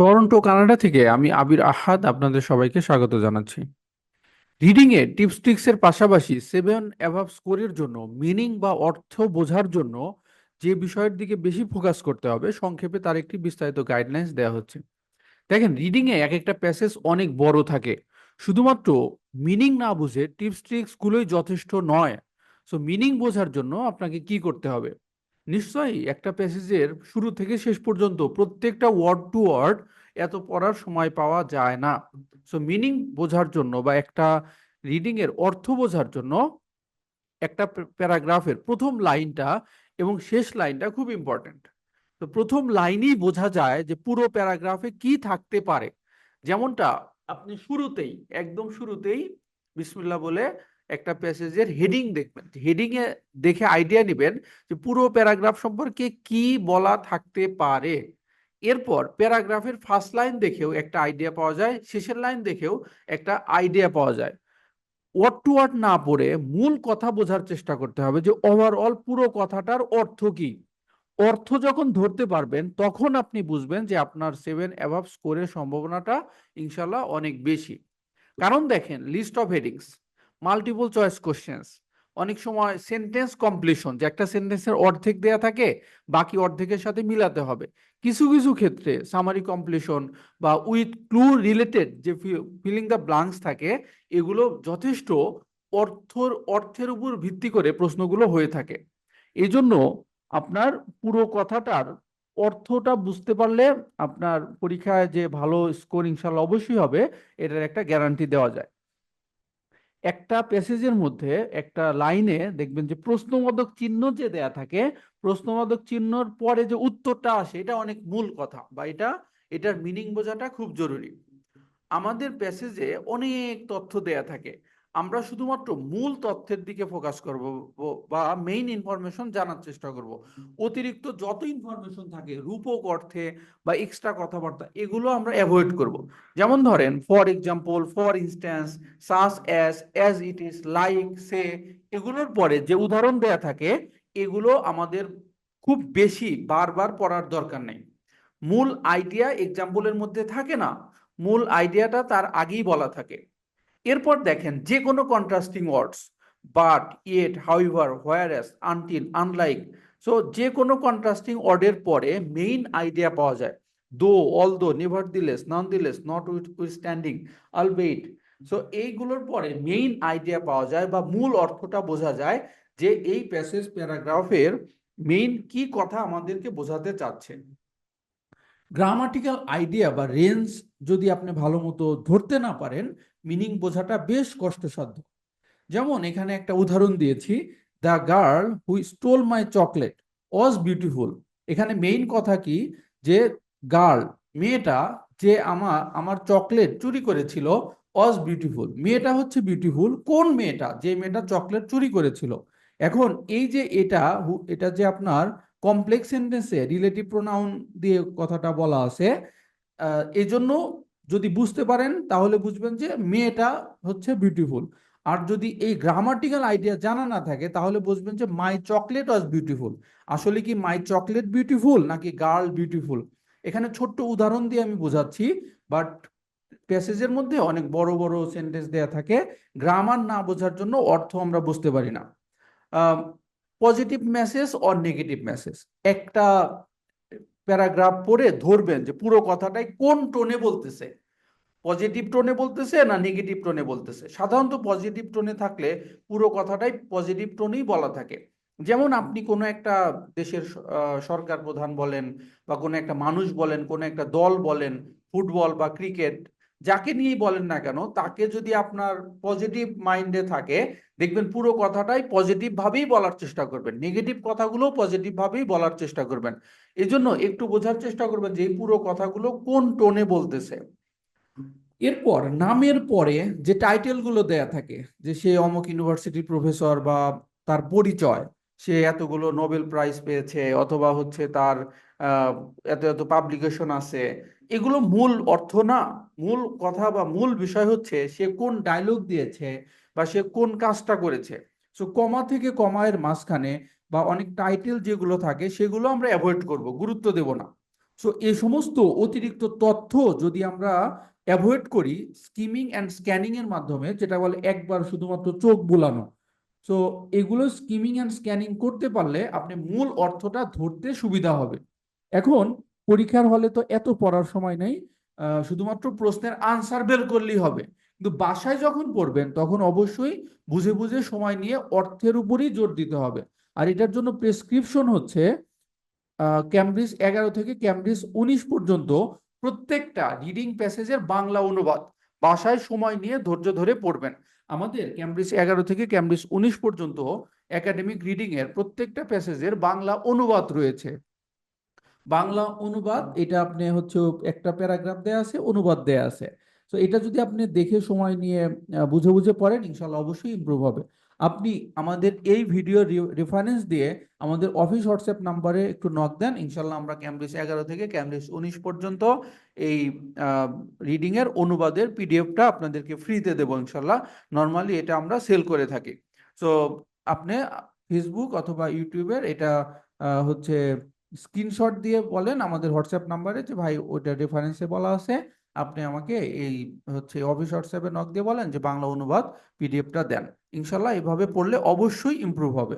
Toronto, Canada থেকে আমি আবির আহাদ আপনাদের সবাইকে স্বাগত জানাচ্ছি। রিডিং এ টিপস ট্রিক্স এর পাশাপাশি সেভেন অ্যাভাব স্কোরের জন্য, মিনিং বা অর্থ বোঝার জন্য যে বিষয়ের দিকে বেশি ফোকাস করতে হবে, সংক্ষেপে তার একটি বিস্তারিত গাইডলাইন্স দেওয়া হচ্ছে। দেখেন রিডিং এ এক একটা প্যাসেজ অনেক বড় থাকে। শুধুমাত্র মিনিং না বুঝে টিপস ট্রিক্স গুলোই যথেষ্ট নয়। সো মিনিং বোঝার জন্য আপনাকে কি করতে হবে? নিশ্চয়ই একটা প্যাসেজের শুরু থেকে শেষ পর্যন্ত প্রত্যেকটা ওয়ার্ড টু ওয়ার্ড এত পড়ার সময় পাওয়া যায় না। সো মিনিং বোঝার জন্য বা একটা রিডিং এর অর্থ বোঝার জন্য একটা প্যারাগ্রাফের প্রথম লাইনটা এবং শেষ লাইনটা খুব ইম্পর্টেন্ট তো প্রথম লাইনই বোঝা যায় যে পুরো প্যারাগ্রাফে কি থাকতে পারে। যেমনটা আপনি শুরুতেই, একদম শুরুতেই বিসমিল্লা বলে একটা প্যাসেজের হেডিং দেখবেন। হেডিং এ দেখে আইডিয়া নেবেন যে পুরো প্যারাগ্রাফ সম্পর্কে কি বলা থাকতে পারে। এরপর প্যারাগ্রাফের ফার্স্ট লাইন দেখেও একটা আইডিয়া পাওয়া যায়, শেষের লাইন দেখেও একটা আইডিয়া পাওয়া যায়। ওয়ার্ড টু ওয়ার্ড না পড়ে মূল কথা বোঝার চেষ্টা করতে হবে যে ওভারঅল পুরো কথাটার অর্থ কি। অর্থ যখন ধরতে পারবেন, তখন আপনি বুঝবেন যে আপনার সেভেন অ্যাভাব স্কোরের সম্ভাবনাটা ইনশাল্লাহ অনেক বেশি। কারণ দেখেন list of headings multiple choice questions অনেক সময় সেন্টেন্স কমপ্লিশন যে একটা সেন্টেন্সের অর্ধেক দেয়া থাকে, বাকি অর্ধেকের সাথে মিলাতে হবে। কিছু কিছু ক্ষেত্রে সামারি কমপ্লিশন বা উইথ ক্লু রিলেটেড যে ফিলিং দ্য ব্লাঙ্কস থাকে, এগুলো যথেষ্ট অর্থর, অর্থের উপর ভিত্তি করে প্রশ্নগুলো হয়ে থাকে। এই জন্য আপনার পুরো কথাটার অর্থটা বুঝতে পারলে আপনার পরীক্ষায় যে ভালো স্কোর ইনশাল্লাহ অবশ্যই হবে, এটার একটা গ্যারান্টি দেওয়া যায়। একটা প্যাসেজের মধ্যে একটা লাইনে দেখবেন যে প্রশ্নবোধক চিহ্ন যে দেয়া থাকে, প্রশ্নবোধক চিহ্নর পরে যে উত্তরটা আসে, এটা অনেক মূল কথা বা এটা, এটার মিনিং বোঝাটা খুব জরুরি। আমাদের প্যাসেজে অনেক তথ্য দেয়া থাকে। আমরা শুধুমাত্র মূল তথ্যের দিকে ফোকাস করব বা মেইন ইনফরমেশন জানার চেষ্টা করব। অতিরিক্ত যত ইনফরমেশন থাকে, রূপক অর্থে বা এক্সট্রা কথাবার্তা, এগুলো আমরা অ্যাভয়েড করব। যেমন ধরেন for example for instance such as as it is like say, এগুলোর পরে যে উদাহরণ দেয়া থাকে, এগুলো আমাদের খুব বেশি বারবার পড়ার দরকার নেই। মূল আইডিয়া এক্সাম্পলের মধ্যে থাকে না? মূল আইডিয়াটা তার আগেই বলা থাকে। এরপর দেখেন, যে কোনো contrasting words but yet however whereas until unlike so যে কোনো কন্ট্রাস্টিং ওয়ার্ডের পরে মেইন আইডিয়া পাওয়া যায়। Though although nevertheless nonetheless notwithstanding albeit so এইগুলোর পরে মেইন আইডিয়া পাওয়া যায় বা মূল অর্থটা বোঝা যায় যে এই প্যাসেজ প্যারাগ্রাফের মেইন কি কথা আমাদেরকে বোঝাতে চাচ্ছে। গ্রামাটিক্যাল আইডিয়া বা রেঞ্জ যদি আপনি ভালো মতো ধরতে না পারেন মিনিং বোঝাটা বেশ কষ্টসাধ্য। যেমন এখানে একটা উদাহরণ দিয়েছি the girl who stole my chocolate was beautiful এখানে মেইন কথা কি? যে গার্ল মেয়েটা যে আমার আমার চকলেট চুরি করেছিল ওয়াজ বিউটিফুল মেয়েটা হচ্ছে বিউটিফুল কোন মেয়েটা? যে মেয়েটা চকলেট চুরি করেছিল। এখন এই যে এটা এটা যে আপনার কমপ্লেক্স সেন্টেন্সে রিলেটিভ প্রোনাউন দিয়ে কথাটা বলা আছে এই জন্য যদি বুঝতে পারেন তাহলে বুঝবেন যে মেয়েটা হচ্ছে বিউটিফুল আর যদি এই গ্রামাটিক্যাল আইডিয়া জানা না থাকে তাহলে বুঝবেন যে মাই চকলেট ওয়াজ বিউটিফুল আসলে কি মাই চকলেট বিউটিফুল নাকি গার্ল বিউটিফুল এখানে ছোট্ট উদাহরণ দিয়ে আমি বোঝাচ্ছি বাট প্যাসেজের মধ্যে অনেক বড় বড় সেন্টেন্স দেয়া থাকে। গ্রামার না বোঝার জন্য অর্থ আমরা বুঝতে পারি না। Positive message or negative message একটা প্যারাগ্রাফ পড়ে ধরবেন যে পুরো কথাটাই কোন টোনে বলতেছে? পজিটিভ টোনে বলতেছে না নেগেটিভ টোনে বলতেছে? সাধারণত পজিটিভ টোনে থাকলে পুরো কথাটাই পজিটিভ টোনেই বলা থাকে। যেমন আপনি কোনো একটা দেশের সরকার প্রধান বলেন বা কোনো একটা মানুষ বলেন, কোনো একটা দল বলেন, ফুটবল বা ক্রিকেট যাকে নিয়েই বলেন না কেন, তাকে যদি আপনার পজিটিভ মাইন্ডে থাকে, দেখবেন পুরো কথাটাই পজিটিভ ভাবেই বলার চেষ্টা করবেন। নেগেটিভ কথাগুলো পজিটিভ ভাবেই বলার চেষ্টা করবেন। এজন্য একটু বোঝার চেষ্টা করবেন যে এই পুরো কথাগুলো কোন টোনে বলতেছে। এরপর নামের পরে যে টাইটেলগুলো দেয়া থাকে, যে সে অমুক ইউনিভার্সিটির প্রফেসর বা তার পরিচয়, সে এতগুলো নোবেল প্রাইজ পেয়েছে, অথবা হচ্ছে তার এত এত পাবলিকেশন আছে। এগুলো মূল অর্থ না। মূল কথা বা মূল বিষয় হচ্ছে সে কোন ডায়লগ দিয়েছে বা সে কোন কাজটা করেছে। সো কমা থেকে কমায়ের মাঝখানে বা অনেক টাইটেল যেগুলো থাকে, সেগুলো আমরা অ্যাভয়েড করব, গুরুত্ব দেব না। সো এই সমস্ত অতিরিক্ত তথ্য যদি আমরা অ্যাভয়েড করি স্কিমিং অ্যান্ড স্ক্যানিং এর মাধ্যমে, যেটা বলে একবার শুধুমাত্র চোখ বুলানো। সো এগুলো স্কিমিং অ্যান্ড স্ক্যানিং করতে পারলে আপনি মূল অর্থটা ধরতে সুবিধা হবে। এখন পরীক্ষার হলে তো এত পড়ার সময় নেই শুধুমাত্র প্রশ্নের আনসার বের করলেই হবে। কিন্তু বাসায় যখন পড়বেন, তখন অবশ্যই বুঝে বুঝে সময় নিয়ে অর্থের উপরই জোর দিতে হবে। আর এটার জন্য প্রেসক্রিপশন হচ্ছে ক্যামব্রিজ এগারো থেকে ক্যামব্রিজ উনিশ পর্যন্ত প্রত্যেকটা রিডিং প্যাসেজের বাংলা অনুবাদ। বাসায় সময় নিয়ে ধৈর্য ধরে পড়বেন। আমাদের ক্যামব্রিজ এগারো থেকে ক্যামব্রিজ উনিশ পর্যন্ত একাডেমিক রিডিং এর প্রত্যেকটা প্যাসেজের বাংলা অনুবাদ রয়েছে। বাংলা অনুবাদ এটা আপনি হচ্ছে একটা প্যারাগ্রাফ দেয়া আছে অনুবাদ দেয়া আছে। তো এটা যদি আপনি দেখে সময় নিয়ে বুঝে বুঝে পড়েন ইনশাল্লাহ অবশ্যই ইমপ্রুভ হবে। আপনি আমাদের এই ভিডিও রেফারেন্স দিয়ে আমাদের অফিস হোয়াটসঅ্যাপ নাম্বারে একটু নক দেন ইনশাল্লাহ আমরা ক্যামব্রিজ এগারো থেকে ক্যামব্রিজ উনিশ পর্যন্ত এই রিডিং এর অনুবাদের পিডিএফটা আপনাদেরকে ফ্রিতে দেবো ইনশাল্লাহ নর্মালি এটা আমরা সেল করে থাকি। সো আপনি ফেসবুক অথবা ইউটিউবের এটা হচ্ছে স্ক্রিনশট দিয়ে বলেন আমাদের হোয়াটসঅ্যাপ নাম্বারে যে, ভাই, ওইটা রেফারেন্সে বলা আছে। আপনি আমাকে এই হচ্ছে অফিস হোয়াটসঅ্যাপে নক দিয়ে বলেন যে, বাংলা অনুবাদ পিডিএফটা দেন। ইনশাল্লাহ এভাবে পড়লে অবশ্যই ইম্প্রুভ হবে।